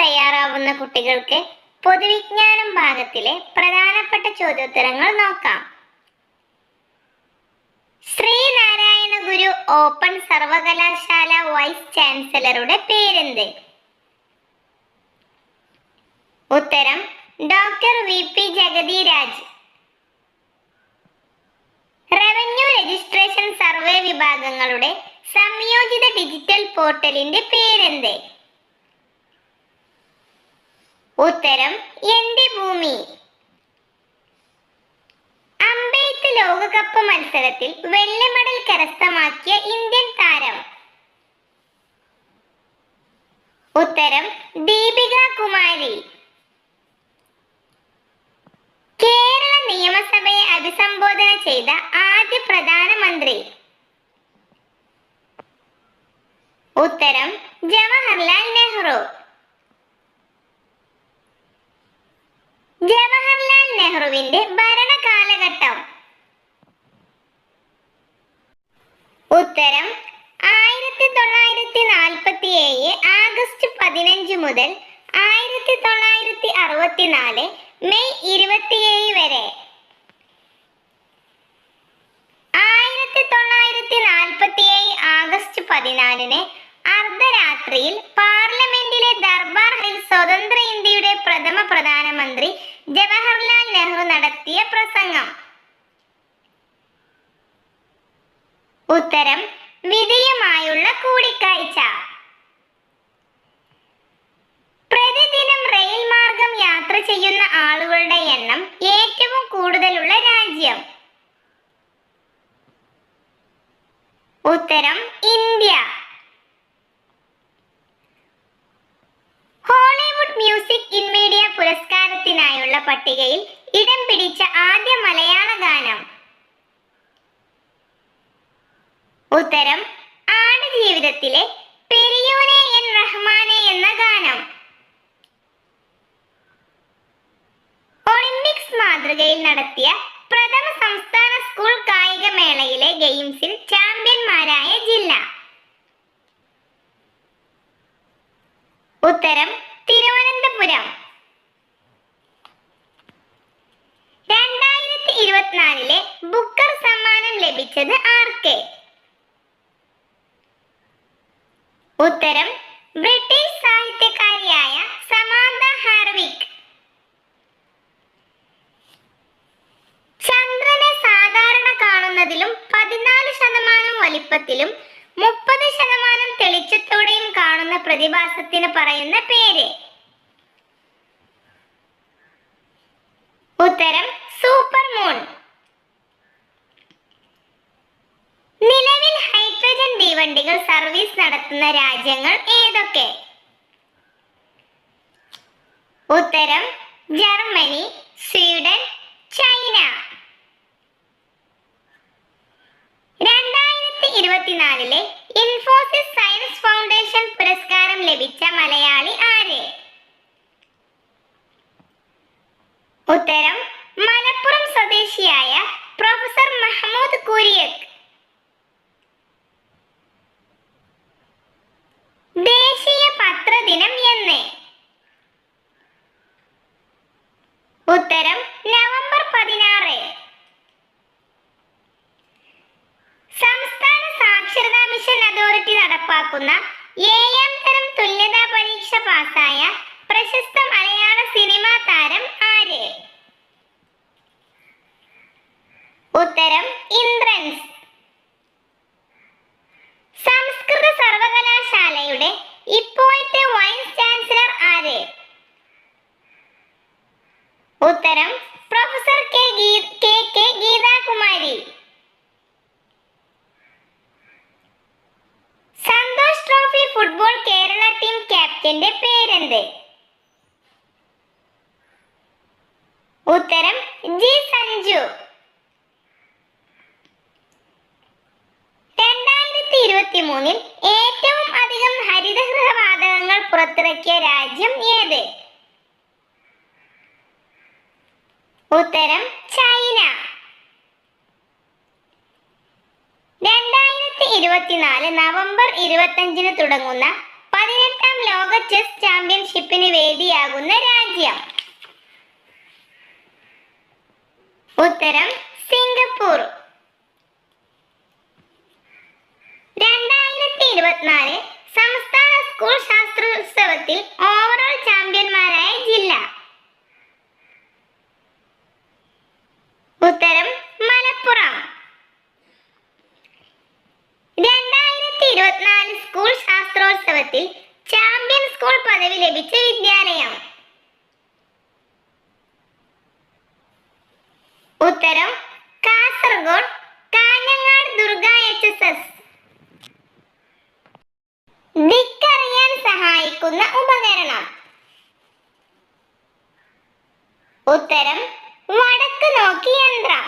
തയ്യാറാവുന്ന കുട്ടികൾക്ക് പൊതുവിജ്ഞാനം ഭാഗത്തിലെ പ്രധാനപ്പെട്ട ചോദ്യോത്തരങ്ങൾ നോക്കാം. ശ്രീനാരായണ ഗുരു ഓപ്പൺ സർവകലാശാല വൈസ് ചാൻസലറുടെ പേരെന്ത്? ഉത്തരം doctor V P Jagathi Raj revenue registration survey വിഭാഗങ്ങളുടെ സംയോജിത ഡിജിറ്റൽ പോർട്ടലിന്റെ പേരെന്ത്? ഉത്തരം എന്റെ ഭൂമി. അമ്പെയ്ത്ത് ലോകകപ്പ് മത്സരത്തിൽ വെള്ളി മെഡൽ കരസ്ഥമാക്കിയ ഇന്ത്യൻ താരം. ഉത്തരം ദീപിക കുമാരി. കേരള നിയമസഭയെ അഭിസംബോധന ചെയ്ത ആദ്യ പ്രധാനമന്ത്രി. ഉത്തരം ജവഹർലാൽ നെഹ്റു. ജവഹർലാൽ നെഹ്റുവിന്റെ ഭരണകാലഘട്ടം. ഉത്തരം ആയിരത്തി തൊള്ളായിരത്തി നാൽപ്പത്തി ഏഴ് ആഗസ്റ്റ് പതിനഞ്ച് മുതൽ ആയിരത്തി തൊള്ളായിരത്തി അറുപത്തിനാല് മെയ് ഇരുപത്തിയേഴ് വരെ. ആയിരത്തി തൊള്ളായിരത്തി നാൽപ്പത്തി ഏഴ് ആഗസ്റ്റ് പതിനാലിന് അർദ്ധരാത്രിയിൽ പാർലമെന്റിലെ ദർബാർ ഹിൽ സ്വതന്ത്ര ഇന്ത്യയുടെ പ്രഥമ പ്രധാനമന്ത്രി ജവഹർലാൽ നെഹ്റു നടത്തിയ പ്രസംഗം. ഉത്തരം വിധിയുമായുള്ള കൂടിക്കാഴ്ച. പ്രതിദിനം റെയിൽ മാർഗം യാത്ര ചെയ്യുന്ന ആളുകളുടെ എണ്ണം ഏറ്റവും കൂടുതലുള്ള രാജ്യം. ഉത്തരം India. Hollywood music in media പുരസ്കാരത്തിനായുള്ള പട്ടികയിൽ ഇടം പിടിച്ച ആദ്യ മലയാള ഗാനം. ഉത്തരം ആടുജീവിതത്തിലെ പെരിയോനെ എൻ റഹ്മാനെ എന്ന ഗാനം. ഒളിമ്പിക്സ് മാതൃകയിൽ നടത്തിയ പ്രഥമ സംസ്ഥാന സ്കൂൾ കായിക മേളയിലെ ഗെയിംസിൽ ചാമ്പ്യന്മാരായ ജില്ല ഉത്തരം തിരുവനന്തപുരം. രണ്ടായിരത്തി ഇരുപത്തിനാലിലെ ബുക്കർ സമ്മാനം ലഭിച്ചത് ആർക്ക്? ഉത്തരം ബ്രിട്ടീഷ് സാഹിത്യകാരിയായ സമാന്ത ഹാർവിക്. ചന്ദ്രനെ സാധാരണ കാണുന്നതിലും പതിനാല് ശതമാനം വലിപ്പത്തിലും തെളിച്ചത്തോടെയും കാണുന്ന പ്രതിഭാസത്തിന് പറയുന്ന പേര്. ഉത്തരം സൂപ്പർ മൂൺ. നിലവിൽ ഹൈഡ്രജൻ തീവണ്ടികൾ സർവീസ് നടത്തുന്ന രാജ്യങ്ങൾ ഏതൊക്കെ? ഉത്തരം ജർമ്മനി സ്വീഡൻ ചൈന. രണ്ടായിരത്തി ഇരുപത്തിനാലിലെ ഫൗണ്ടേഷൻ പുരസ്കാരം ലഭിച്ച മലയാളി ആര്? ഉത്തരം മലപ്പുറം സ്വദേശിയായ പ്രൊഫസർ മഹമ്മൂദ് കുര്യക് ദേശീയ പത്രദിനം എന്ന്. ഉത്തരം നവംബർ പതിനാറ്. സംസ്ഥാന സാക്ഷരതാ മിഷൻ അതോറിറ്റി നടപ്പാക്കുന്ന ഏഴാം തരം തുല്യതാ പരീക്ഷ പാസ്സായ പ്രശസ്ത മലയാള സിനിമാ താരം ആര്? ഉത്തരം ഇന്ദ്രൻസ്. ക്യാപ്റ്റന്റെ പേരെന്ത്? ഉത്തരം ജി സഞ്ജു. രണ്ടായിരത്തി ഇരുപത്തി മൂന്നിൽ ഏറ്റവും അധികം ഹരിതഗൃഹ വാതകങ്ങൾ പുറത്തിറക്കിയ രാജ്യം ഏത്? ഉത്തരം ചൈന. രണ്ടായിരത്തി ഇരുപത്തിനാല് നവംബർ ഇരുപത്തഞ്ചിന് തുടങ്ങുന്ന പതിനെട്ടാം ലോക ചെസ് ചാമ്പ്യൻഷിപ്പിന് വേദിയാകുന്ന രാജ്യം. ഉത്തരം സിംഗപ്പൂർ. രണ്ടായിരത്തി ഇരുപത്തിനാല് സംസ്ഥാന സ്കൂൾ ശാസ്ത്രോത്സവത്തിൽ ഓവറോൾ ചാമ്പ്യന്മാരായ ജില്ല ഉത്തരം മലപ്പുറം രണ്ടായിരത്തി ഇരുപത്തിനാല് സ്കൂൾ ശാസ്ത്രോത്സവത്തിൽ ചാമ്പ്യൻ സ്കൂൾ പദവി ലഭിച്ച വിദ്യാലയം. ഉത്തരം Kasaragod Kanhangad Durga H S S ദിക്കറിയാൻ സഹായിക്കുന്ന ഉപകരണം. ഉത്തരം വടക്ക് നോക്കി യന്ത്രം.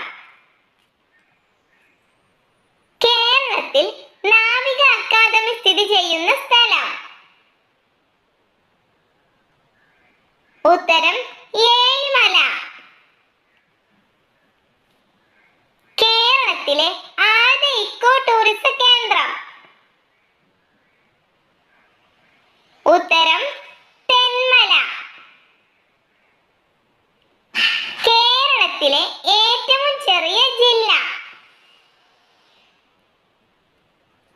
കേരളത്തിൽ നാവിക അക്കാദമി സ്ഥിതി ചെയ്യുന്ന സ്ഥലം. ഉത്തരം ഏഴിമല കേരളത്തിലെ ആദ്യ ഇക്കോ ടൂറിസ്റ്റ് കേന്ദ്രം ഉത്തരം തെന്മല കേരളത്തിലെ ഏറ്റവും ചെറിയ ജില്ല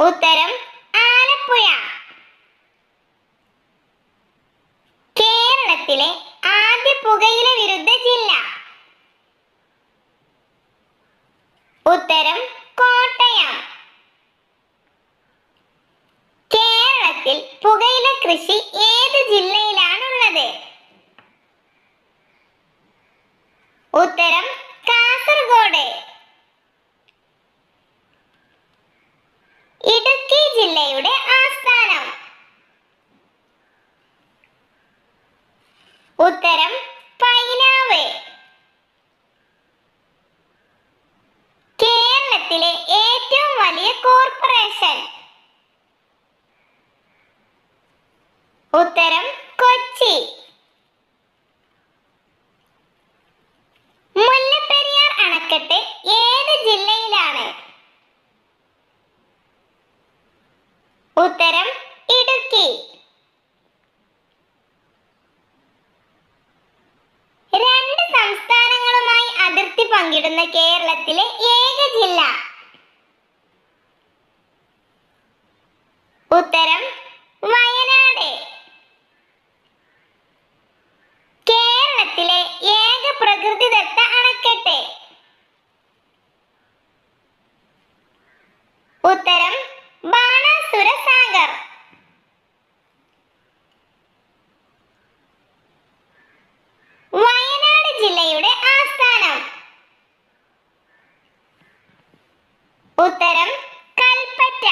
ഉത്തരം ആലപ്പുഴ കേരളത്തിലെ ആദ്യ പുകയില വിരുദ്ധ ജില്ല. ഉത്തരം കോട്ടയം. കേരളത്തിൽ പുകയില കൃഷി ഏത് ജില്ലയിലാണുള്ളത് ഉത്തരം കാസർഗോഡ് ഇടുക്കി ജില്ലയുടെ ആസ്ഥാനം ഉത്തരം പൈനാവ് കേരളത്തിലെ ഏറ്റവും വലിയ കോർപ്പറേഷൻ ഉത്തരം കൊച്ചി മുല്ലപ്പെരിയാർ അണക്കെട്ട് ഏത് ജില്ലയിലാണ്. ഉത്തരം ഇടുക്കി. രണ്ട് സംസ്ഥാനങ്ങളുമായി അതിർത്തി പങ്കിടുന്ന കേരളത്തിലെ ഏക ജില്ല. ഉത്തരം വയനാട്. ഉത്തരം കൽപ്പറ്റ.